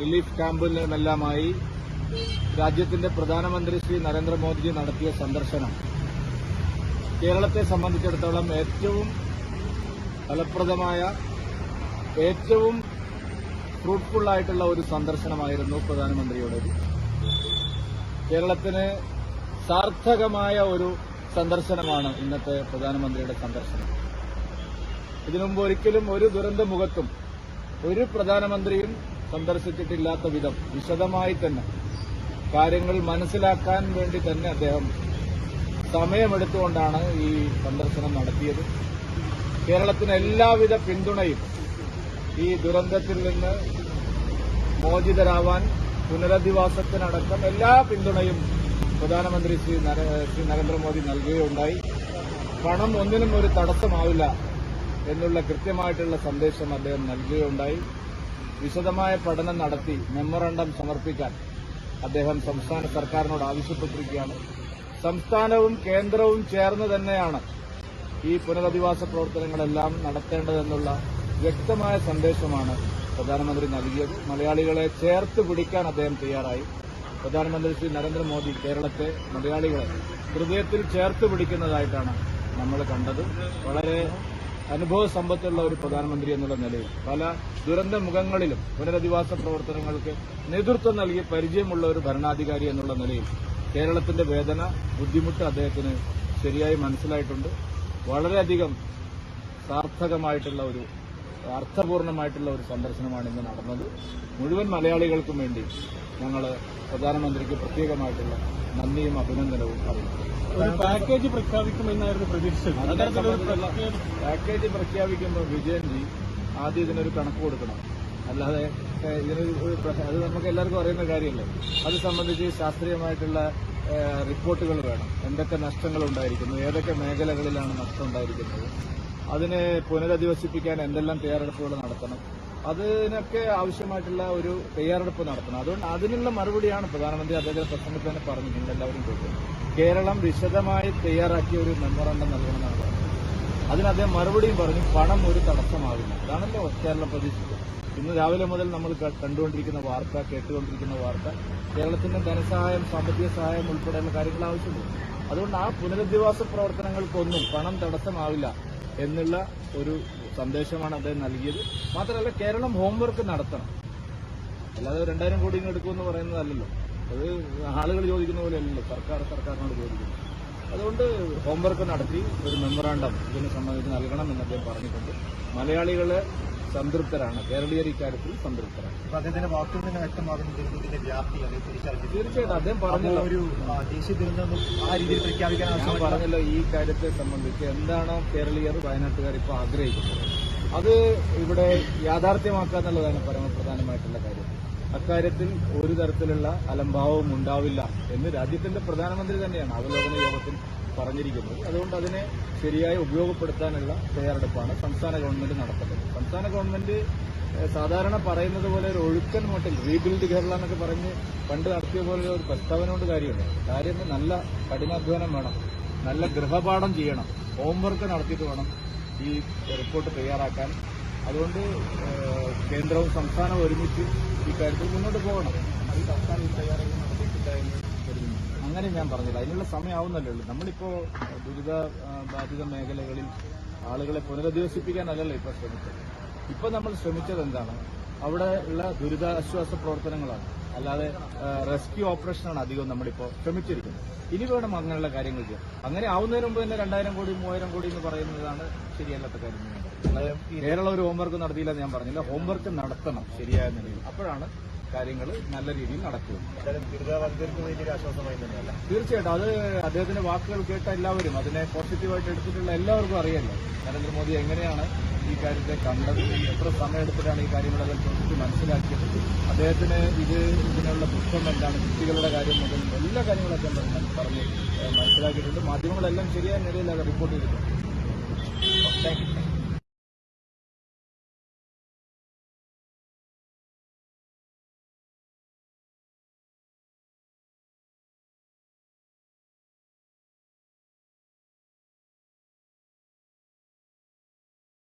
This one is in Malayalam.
റിലീഫ് ക്യാമ്പിലുമെല്ലാമായി രാജ്യത്തിന്റെ പ്രധാനമന്ത്രി ശ്രീ നരേന്ദ്രമോദിജി നടത്തിയ സന്ദർശനം. കേരളത്തെ സംബന്ധിച്ചിടത്തോളം ഏറ്റവും ഫലപ്രദമായ ഏറ്റവും ഫ്രൂട്ട്ഫുള്ളായിട്ടുള്ള ഒരു സന്ദർശനമായിരുന്നു പ്രധാനമന്ത്രിയുടേത്. കേരളത്തിന് സാർത്ഥകമായ ഒരു സന്ദർശനമാണ് ഇന്നത്തെ പ്രധാനമന്ത്രിയുടെ സന്ദർശനം. ഇതിനുമുമ്പ് ഒരിക്കലും ഒരു ദുരന്തമുഖത്തും ഒരു പ്രധാനമന്ത്രിയും സന്ദർശിച്ചിട്ടില്ലാത്ത വിധം വിശദമായി തന്നെ കാര്യങ്ങൾ മനസ്സിലാക്കാൻ വേണ്ടി തന്നെ അദ്ദേഹം സമയമെടുത്തുകൊണ്ടാണ് ഈ സന്ദർശനം നടത്തിയത്. കേരളത്തിന് എല്ലാവിധ പിന്തുണയും ഈ ദുരന്തത്തിൽ നിന്ന് മോചിതരാവാൻ പുനരധിവാസത്തിനടക്കം എല്ലാ പിന്തുണയും പ്രധാനമന്ത്രി ശ്രീ ശ്രീ നരേന്ദ്രമോദി നൽകുകയുണ്ടായി. പണം ഒന്നിനും ഒരു തടസ്സമാവില്ല എന്നുള്ള കൃത്യമായിട്ടുള്ള സന്ദേശം അദ്ദേഹം നൽകുകയുണ്ടായി. വിശദമായ പഠനം നടത്തി മെമ്മറണ്ടം സമർപ്പിക്കാൻ അദ്ദേഹം സംസ്ഥാന സർക്കാരിനോട് ആവശ്യപ്പെട്ടിരിക്കുകയാണ്. സംസ്ഥാനവും കേന്ദ്രവും ചേർന്ന് തന്നെയാണ് ഈ പുനരധിവാസ പ്രവർത്തനങ്ങളെല്ലാം നടത്തേണ്ടതെന്നുള്ള വ്യക്തമായ സന്ദേശമാണ് പ്രധാനമന്ത്രി നൽകിയത്. മലയാളികളെ ചേർത്ത് പിടിക്കാൻ അദ്ദേഹം തയ്യാറായി. പ്രധാനമന്ത്രി ശ്രീ നരേന്ദ്രമോദി കേരളത്തെ മലയാളികളെ ഹൃദയത്തിൽ ചേർത്ത് പിടിക്കുന്നതായിട്ടാണ് നമ്മൾ കണ്ടത്. വളരെ അനുഭവ സമ്പത്തുള്ള ഒരു പ്രധാനമന്ത്രി എന്നുള്ള നിലയിൽ പല ദുരന്ത മുഖങ്ങളിലും പുനരധിവാസ പ്രവർത്തനങ്ങൾക്ക് നേതൃത്വം നൽകി പരിചയമുള്ള ഒരു ഭരണാധികാരി എന്നുള്ള നിലയിൽ കേരളത്തിന്റെ വേദന ബുദ്ധിമുട്ട് അദ്ദേഹത്തിന് ശരിയായി മനസ്സിലായിട്ടുണ്ട്. വളരെയധികം സാർത്ഥകമായിട്ടുള്ള ഒരു അർത്ഥപൂർണമായിട്ടുള്ള ഒരു സന്ദർശനമാണ് ഇന്ന് നടന്നത്. മുഴുവൻ മലയാളികൾക്കും വേണ്ടി ഞങ്ങൾ പ്രധാനമന്ത്രിക്ക് പ്രത്യേകമായിട്ടുള്ള നന്ദിയും അഭിനന്ദനവും അറിയിക്കും പാക്കേജ് പ്രഖ്യാപിക്കുമെന്നായിരുന്നു പ്രതീക്ഷിച്ചത്. പാക്കേജ് പ്രഖ്യാപിക്കുമ്പോൾ വിജയൻജി ആദ്യം ഇതിനൊരു കണക്ക് കൊടുക്കണം. അല്ലാതെ ഇതിനൊരു അത് നമുക്ക് എല്ലാവർക്കും അറിയുന്ന കാര്യമല്ലേ? അത് സംബന്ധിച്ച് ശാസ്ത്രീയമായിട്ടുള്ള റിപ്പോർട്ടുകൾ വേണം. എന്തൊക്കെ നഷ്ടങ്ങൾ ഉണ്ടായിരിക്കുന്നു ഏതൊക്കെ മേഖലകളിലാണ് നഷ്ടം ഉണ്ടായിരിക്കുന്നത് അതിനെ പുനരധിവസിപ്പിക്കാൻ എന്തെല്ലാം തയ്യാറെടുപ്പുകൾ നടത്തണം അതിനൊക്കെ ആവശ്യമായിട്ടുള്ള ഒരു തയ്യാറെടുപ്പ് നടത്തണം. അതുകൊണ്ട് അതിനുള്ള മറുപടിയാണ് പ്രധാനമന്ത്രി അദ്ദേഹത്തിന്റെ പ്രസംഗത്തിൽ തന്നെ പറഞ്ഞു നിങ്ങൾ എല്ലാവരും കേട്ടു. കേരളം വിശദമായി തയ്യാറാക്കിയ ഒരു മെമ്മോറണ്ടം നൽകണമെന്നാണ് പറഞ്ഞത്. അതിന് അദ്ദേഹം മറുപടിയും പറഞ്ഞു പണം ഒരു തടസ്സമാകില്ല അതാണല്ലോ കേരളം പ്രതീക്ഷിച്ചത്. ഇന്ന് രാവിലെ മുതൽ നമ്മൾ കണ്ടുകൊണ്ടിരിക്കുന്ന വാർത്ത കേട്ടുകൊണ്ടിരിക്കുന്ന വാർത്ത കേരളത്തിന്റെ ധനസഹായം സാമ്പത്തിക സഹായം ഉൾപ്പെടെയുള്ള കാര്യങ്ങൾ ആവശ്യമുണ്ട്. അതുകൊണ്ട് ആ പുനരധിവാസ പ്രവർത്തനങ്ങൾക്കൊന്നും പണം തടസ്സമാവില്ല. എന്നുള്ള ഒരു സന്ദേശമാണ് അദ്ദേഹം നൽകിയത്. മാത്രമല്ല കേരളം ഹോംവർക്ക് നടത്തണം. അല്ലാതെ രണ്ടായിരം കോടി എടുക്കുമെന്ന് പറയുന്നതല്ലല്ലോ. അത് ആളുകൾ ചോദിക്കുന്ന പോലെ അല്ലല്ലോ സർക്കാർ സർക്കാരിനോട് ചോദിക്കുന്നു. അതുകൊണ്ട് ഹോംവർക്ക് നടത്തി ഒരു മെമ്മറാണ്ടം ഇതിനെ സംബന്ധിച്ച് നൽകണം എന്ന് അദ്ദേഹം പറഞ്ഞിട്ടുണ്ട്. മലയാളികളെ സംതൃപ്തരാണ്. കേരളീയർ ഇക്കാര്യത്തിൽ സംതൃപ്തരാണ് അദ്ദേഹത്തിന്റെ വ്യക്തമാകുന്നത് ദുരന്തത്തിന്റെ വ്യാപ്തി തിരിച്ചറിഞ്ഞു തീർച്ചയായിട്ടും അദ്ദേഹം പറഞ്ഞല്ലോ. ഒരു ദേശീയ ദുരന്തം ആ രീതിയിൽ പ്രഖ്യാപിക്കാൻ ഞാൻ ആവശ്യമായ പറഞ്ഞല്ലോ ഈ കാര്യത്തെ സംബന്ധിച്ച് എന്താണോ കേരളീയർ വയനാട്ടുകാർ ഇപ്പോൾ ആഗ്രഹിക്കുന്നത്. അത് ഇവിടെ യാഥാർത്ഥ്യമാക്കുക എന്നുള്ളതാണ് പരമപ്രധാനമായിട്ടുള്ള കാര്യം. അക്കാര്യത്തിൽ ഒരു തരത്തിലുള്ള അലംഭാവവും ഉണ്ടാവില്ല എന്ന് രാജ്യത്തിന്റെ പ്രധാനമന്ത്രി തന്നെയാണ്. അവലോകന യോഗത്തിൽ പറഞ്ഞിരിക്കുന്നത്. അതുകൊണ്ട് അതിനെ ശരിയായി ഉപയോഗപ്പെടുത്താനുള്ള തയ്യാറെടുപ്പാണ് സംസ്ഥാന ഗവൺമെന്റ് നടത്തുന്നത്. സംസ്ഥാന ഗവൺമെന്റ് സാധാരണ പറയുന്നത് പോലെ ഒരു ഒഴുക്കൻ മട്ടിൽ റീബിൽഡ് കേരള എന്നൊക്കെ പറഞ്ഞ് പണ്ട് നടത്തിയ പോലെ ഒരു പ്രസ്താവന കൊണ്ട് കാര്യമുണ്ട് കാര്യം നല്ല കഠിനാധ്വാനം വേണം. നല്ല ഗൃഹപാഠം ചെയ്യണം. ഹോംവർക്ക് നടത്തിയിട്ട് വേണം ഈ റിപ്പോർട്ട് തയ്യാറാക്കാൻ. അതുകൊണ്ട് കേന്ദ്രവും സംസ്ഥാനവും ഒരുമിച്ച് ഈ കാര്യത്തിൽ മുന്നോട്ട് പോകണം. അത് സംസ്ഥാനം തയ്യാറാക്കി നടത്തിയിട്ടില്ല എന്ന് അങ്ങനെ ഞാൻ പറഞ്ഞില്ല. അതിനുള്ള സമയമാവുന്നല്ലേ ഉള്ളൂ. നമ്മളിപ്പോ ദുരിത ബാധിത മേഖലകളിൽ ആളുകളെ പുനരധിവസിപ്പിക്കാനല്ലല്ലോ ഇപ്പൊ ശ്രമിച്ചത്. ഇപ്പൊ നമ്മൾ ശ്രമിച്ചത് എന്താണ്? അവിടെ ഉള്ള ദുരിതാശ്വാസ പ്രവർത്തനങ്ങളാണ്. അല്ലാതെ റെസ്ക്യൂ ഓപ്പറേഷനാണ് അധികം നമ്മളിപ്പോ ശ്രമിച്ചിരിക്കുന്നത്. ഇനി വേണം അങ്ങനെയുള്ള കാര്യങ്ങൾ ചെയ്യാൻ. അങ്ങനെ ആവുന്നതിന് മുമ്പ് തന്നെ രണ്ടായിരം കോടി മൂവായിരം കോടി എന്ന് പറയുന്നതാണ് ശരിയല്ലാത്ത കാര്യം കേരളം ഒരു ഹോംവർക്ക് നടത്തിയില്ലെന്ന് ഞാൻ പറഞ്ഞില്ല. ഹോംവർക്ക് നടത്തണം ശരിയായ നിലയിൽ. അപ്പോഴാണ് കാര്യങ്ങൾ നല്ല രീതിയിൽ നടക്കും എന്തായാലും ദുരിതബാധിതർക്ക് വലിയൊരു ആശ്വാസമായി തന്നെയല്ല തീർച്ചയായിട്ടും. അത് അദ്ദേഹത്തിന്റെ വാക്കുകൾ കേട്ട എല്ലാവരും അതിനെ പോസിറ്റീവായിട്ട് എടുത്തിട്ടുള്ള എല്ലാവർക്കും അറിയല്ലോ നരേന്ദ്രമോദി എങ്ങനെയാണ് ഈ കാര്യത്തെ കണ്ടത്? എത്ര സമയമെടുത്തിട്ടാണ് ഈ കാര്യങ്ങളെല്ലാം ചോദിച്ച് മനസ്സിലാക്കിയത്? അദ്ദേഹത്തിന് ഇത് ഇതിനുള്ള പുഷ്പം എന്താണ്? കുട്ടികളുടെ കാര്യം മുതൽ എല്ലാ കാര്യങ്ങളൊക്കെ പറഞ്ഞ് മനസ്സിലാക്കിയിട്ടുണ്ട്. മാധ്യമങ്ങളെല്ലാം ശരിയായ നിലയിൽ അത് റിപ്പോർട്ട് ചെയ്തിട്ടുണ്ട്. Thank you